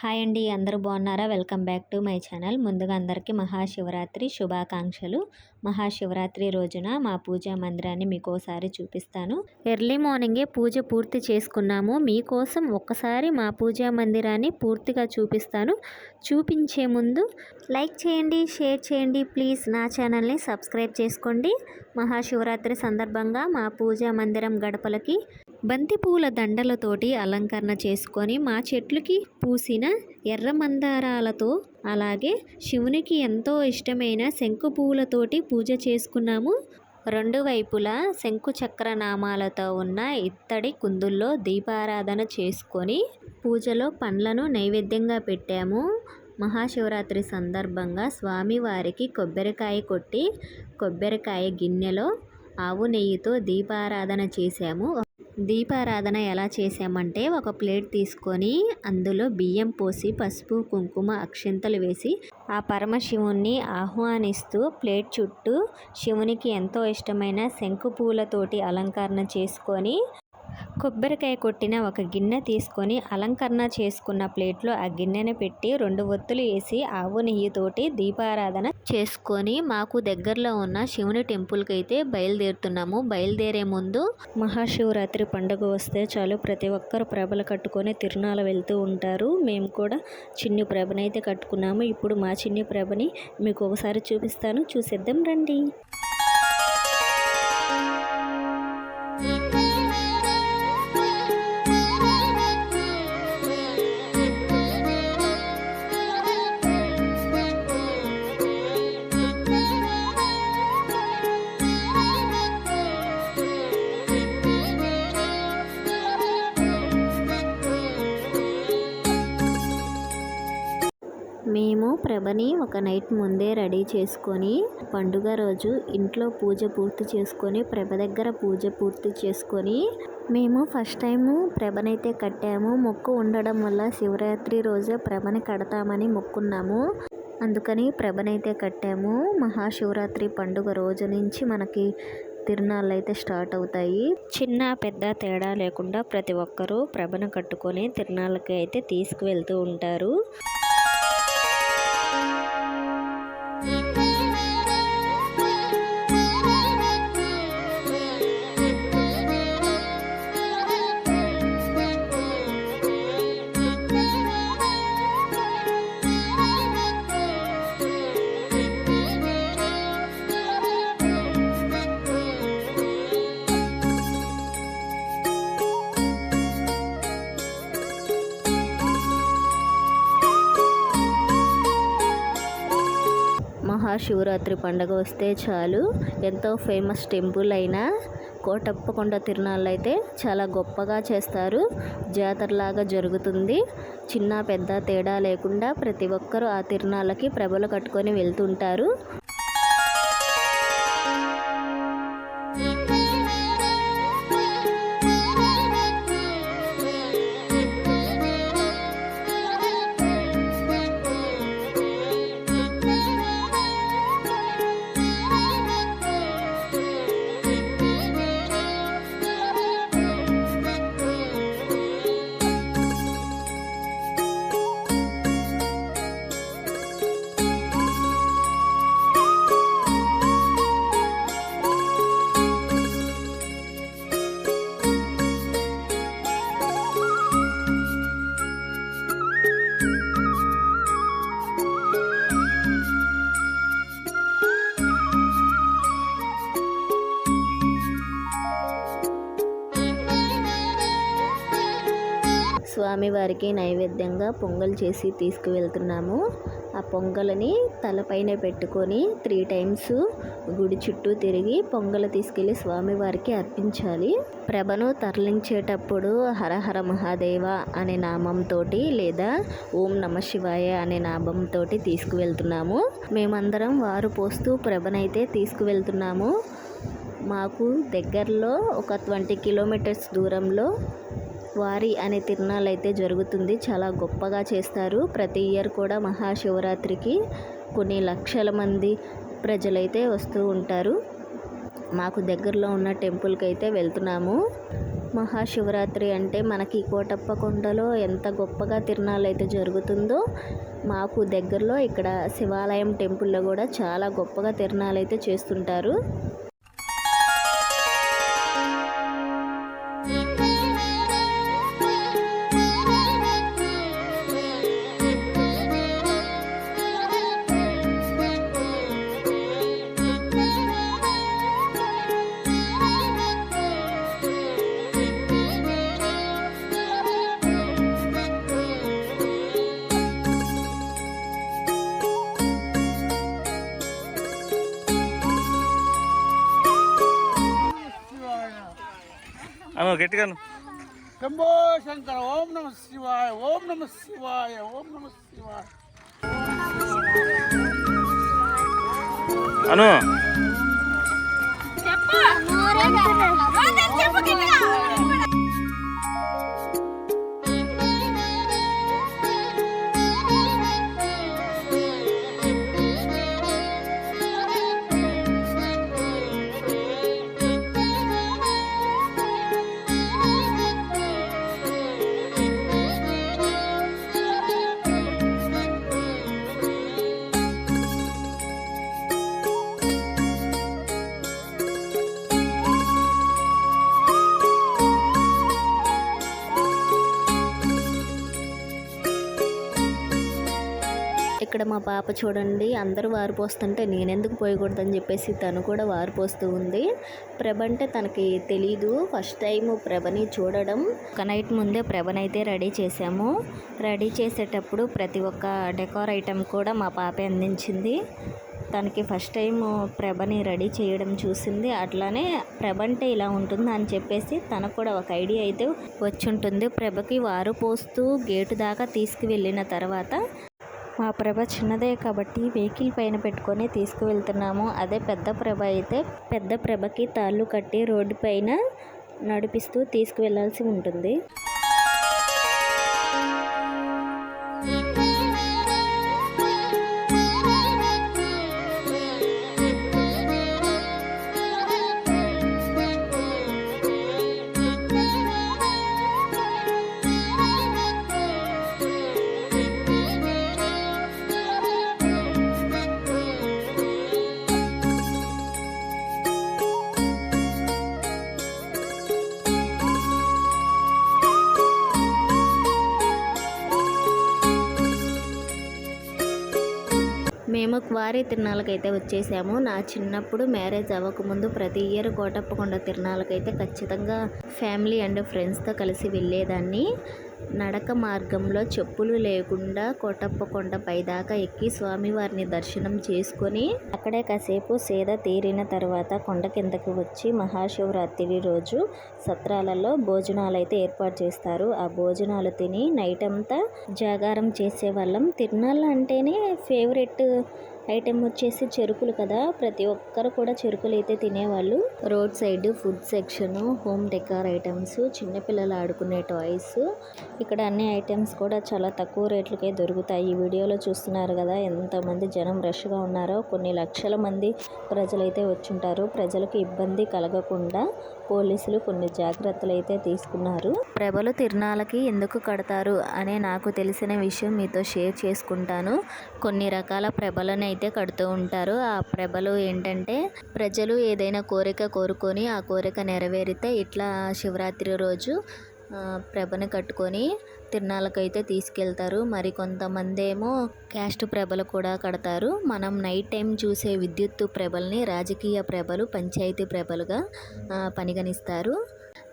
Hi అండి అందరూ బాగున్నారా? Welcome back to my channel. ముందుగా అందరికీ మహాశివరాత్రి శుభాకాంక్షలు. మహాశివరాత్రి రోజున మా పూజా మందిరాన్ని మీకోసారి చూపిస్తాను. ఎర్లీ మార్నింగే పూజ పూర్తి చేసుకున్నాము. మీకోసం ఒక్కసారి మా పూజా మందిరాన్ని పూర్తిగా చూపిస్తాను. చూపించే ముందు లైక్ చేయండి షేర్ చేయండి. ప్లీజ్ నా ఛానల్ని సబ్స్క్రైబ్ చేసుకోండి. మహాశివరాత్రి సందర్భంగా మా పూజా మందిరం గడపలకి బంతిపూల దండలతోటి అలంకరణ చేసుకొని మా చెట్లుకి పూసిన ఎర్ర మందారాలతో అలాగే శివునికి ఎంతో ఇష్టమైన శంకు పువ్వులతోటి పూజ చేసుకున్నాము. రెండు వైపులా శంకు చక్రనామాలతో ఉన్న ఇత్తడి కుందుల్లో దీపారాధన చేసుకొని పూజలో పండ్లను నైవేద్యంగా పెట్టాము. మహాశివరాత్రి సందర్భంగా స్వామివారికి కొబ్బరికాయ కొట్టి కొబ్బరికాయ గిన్నెలో ఆవు నెయ్యితో దీపారాధన చేశాము. దీపారాధన ఎలా చేసామంటే ఒక ప్లేట్ తీసుకొని అందులో బియ్యం పోసి పసుపు కుంకుమ అక్షింతలు వేసి ఆ పరమశివుణ్ణి ఆహ్వానిస్తూ ప్లేట్ చుట్టూ శివునికి ఎంతో ఇష్టమైన శంకు పూలతోటి అలంకరణ చేసుకొని కొబ్బరికాయ కొట్టిన ఒక గిన్నె తీసుకొని అలంకరణ చేసుకున్న ప్లేట్లో ఆ గిన్నెను పెట్టి రెండు ఒత్తులు వేసి ఆవు నెయ్యితోటి దీపారాధన చేసుకొని మాకు దగ్గరలో ఉన్న శివుని టెంపుల్కి అయితే బయలుదేరుతున్నాము. బయలుదేరే ముందు మహాశివరాత్రి పండుగ వస్తే చాలు ప్రతి ఒక్కరు ప్రభలు కట్టుకొని తిరునాల వెళ్తూ ఉంటారు. మేము కూడా చిన్ని ప్రభనైతే కట్టుకున్నాము. ఇప్పుడు మా చిన్ని ప్రభని మీకు ఒకసారి చూపిస్తాను. చూసేద్దాం రండి. మేము ఒక నైట్ ముందే రెడీ చేసుకొని పండుగ రోజు ఇంట్లో పూజ పూర్తి చేసుకొని ప్రభ దగ్గర పూజ పూర్తి చేసుకొని మేము ఫస్ట్ టైము ప్రభనైతే కట్టాము. మొక్కు ఉండడం వల్ల శివరాత్రి రోజే ప్రభని కడతామని మొక్కున్నాము. అందుకని ప్రభనైతే కట్టాము. మహాశివరాత్రి పండుగ రోజు నుంచి మనకి తిరునాళ్ళు అయితే స్టార్ట్ అవుతాయి. చిన్న పెద్ద తేడా లేకుండా ప్రతి ఒక్కరూ ప్రభను కట్టుకొని తిరునాళ్ళకి అయితే తీసుకువెళ్తూ ఉంటారు. మహాశివరాత్రి పండుగ వస్తే చాలు. ఎంతో ఫేమస్ టెంపుల్ అయిన కోటప్పకొండ తిరునాళ్ళు అయితే చాలా గొప్పగా చేస్తారు. జాతరలాగా జరుగుతుంది. చిన్న పెద్ద తేడా లేకుండా ప్రతి ఒక్కరూ ఆ తిరునాళ్ళకి ప్రభలు కట్టుకొని వెళ్తుంటారు. స్వామివారికి నైవేద్యంగా పొంగల్ చేసి తీసుకువెళ్తున్నాము. ఆ పొంగల్ని తలపైన పెట్టుకొని త్రీ టైమ్స్ గుడి చుట్టూ తిరిగి పొంగల్ తీసుకెళ్ళి స్వామివారికి అర్పించాలి. ప్రభను తరలించేటప్పుడు హరహర మహాదేవ అనే నామంతో లేదా ఓం నమ శివాయ అనే నామంతో తీసుకువెళ్తున్నాము. మేమందరం వారు పోస్తూ ప్రభనైతే తీసుకువెళ్తున్నాము. మాకు దగ్గరలో ఒక ట్వంటీ కిలోమీటర్స్ దూరంలో వారి అనే తిరునాళ్ళు అయితే జరుగుతుంది. చాలా గొప్పగా చేస్తారు. ప్రతి ఇయర్ కూడా మహాశివరాత్రికి కొన్ని లక్షల మంది ప్రజలైతే వస్తూ ఉంటారు. మాకు దగ్గరలో ఉన్న టెంపుల్కి అయితే వెళ్తున్నాము. మహాశివరాత్రి అంటే మనకి కోటప్ప కొండలో ఎంత గొప్పగా తిరునాళ్ళు అయితే జరుగుతుందో మాకు దగ్గరలో ఇక్కడ శివాలయం టెంపుల్లో కూడా చాలా గొప్పగా తిరునాళ్ళు అయితే చేస్తుంటారు. అను. గట్టిగాను శంభో శంకర ఓం నమ శివాయ ఓం నమ శివాయ ఓం నమ శివాయ. అను. ఇక్కడ మా పాప చూడండి అందరూ వారు పోస్తుంటే నేనెందుకు పోయకూడదని చెప్పేసి తను కూడా వారు పోస్తూ ఉంది. ప్రభ అంటే తనకి తెలీదు. ఫస్ట్ టైం ప్రభని చూడడం. ఒక నైట్ ముందే ప్రభనైతే రెడీ చేసాము రెడీ చేసేటప్పుడు ప్రతి ఒక్క డెకార్ ఐటెం కూడా మా పాపే అందించింది. తనకి ఫస్ట్ టైం ప్రభని రెడీ చేయడం చూసింది. అట్లానే ప్రభ అంటే ఇలా ఉంటుందా అని చెప్పేసి తనకు కూడా ఒక ఐడియా అయితే వచ్చి ఉంటుంది. ప్రభకి వారు పోస్తూ గేటు దాకా తీసుకువెళ్ళిన తర్వాత మా ప్రభ చిన్నదే కాబట్టి వెహికల్ పైన పెట్టుకొని తీసుకువెళ్తున్నాము. అదే పెద్ద ప్రభ అయితే పెద్ద ప్రభకి తాళ్ళు కట్టి రోడ్డు పైన నడిపిస్తూ తీసుకువెళ్ళాల్సి ఉంటుంది. మేము క్వారీ వచ్చేసాము. నా చిన్నప్పుడు మ్యారేజ్ అవ్వకముందు ప్రతి ఇయర్ కోటప్పకొండ తిరణాలకైతే ఖచ్చితంగా ఫ్యామిలీ అండ్ ఫ్రెండ్స్తో కలిసి వెళ్ళేదాన్ని. నడక మార్గంలో చెప్పులు లేకుండా కోటప్పకొండ పైదాకా ఎక్కి స్వామివారిని దర్శనం చేసుకొని అక్కడే కాసేపు సేద తీరిన తర్వాత కొండ కిందకు వచ్చి మహాశివరాత్రి రోజు సత్రాలలో భోజనాలు అయితే ఏర్పాటు చేస్తారు. ఆ భోజనాలు తిని నైట్ అంతా జాగారం చేసేవాళ్ళం. తిరునాళ్ళు అంటేనే ఫేవరెట్ ఐటెం వచ్చేసి చెరుకులు కదా. ప్రతి ఒక్కరు కూడా చెరుకులు అయితే తినేవాళ్ళు. Road side food section home decor items చిన్నపిల్లలు ఆడుకునే టాయ్స్. ఇక్కడ అన్ని ఐటమ్స్ కూడా చాలా తక్కువ రేట్లకే దొరుకుతాయి. ఈ వీడియోలో చూస్తున్నారు కదా ఎంతమంది జనం రష్గా ఉన్నారో. కొన్ని లక్షల మంది ప్రజలైతే వచ్చుంటారు. ప్రజలకు ఇబ్బంది కలగకుండా పోలీసులు కొన్ని జాగ్రత్తలు అయితే తీసుకున్నారు. ప్రభలు తిరునాళ్ళకి ఎందుకు కడతారు అనే నాకు తెలిసిన విషయం మీతో షేర్ చేసుకుంటాను. కొన్ని రకాల ప్రభలను అయితే కడుతూ ఉంటారు. ఆ ప్రభలు ఏంటంటే ప్రజలు ఏదైనా కోరిక కోరుకొని ఆ కోరిక నెరవేరితే ఇట్లా శివరాత్రి రోజు ప్రభని కట్టుకొని తిరణాలకైతే తీసుకెళ్తారు. మరి కొంతమంది ఏమో క్యాస్ట్ ప్రభలు కూడా కడతారు. మనం నైట్ టైం చూసే విద్యుత్తు ప్రభల్ని రాజకీయ ప్రభలు పంచాయతీ ప్రభలుగా పరిగణిస్తారు.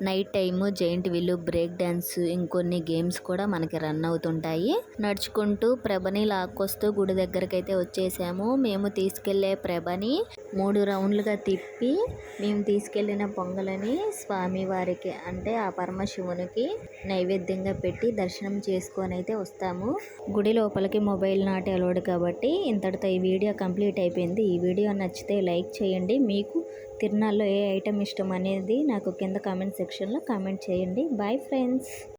Night time giant wheel break dance ఇంకొన్ని గేమ్స్ కూడా మనకి రన్ అవుతుంటాయి. నడుచుకుంటూ ప్రభని లాక్కొస్తూ గుడి దగ్గరకైతే అయితే వచ్చేసాము. మేము తీసుకెళ్ళే ప్రభని మూడు రౌండ్లుగా తిప్పి మేము తీసుకెళ్ళిన పొంగలని స్వామి వారికి అంటే ఆ పరమశివునికి నైవేద్యంగా పెట్టి దర్శనం చేసుకొని అయితే వస్తాము. గుడి లోపలికి మొబైల్ నాటి అలవాడు కాబట్టి ఇంతటితో ఈ వీడియో కంప్లీట్ అయిపోయింది. ఈ వీడియో నచ్చితే లైక్ చేయండి. మీకు తిరునాళ్ళలో ఏ ఐటెం ఇష్టం అనేది నాకు కింద కామెంట్ సెక్షన్లో కామెంట్ చేయండి. Bye friends.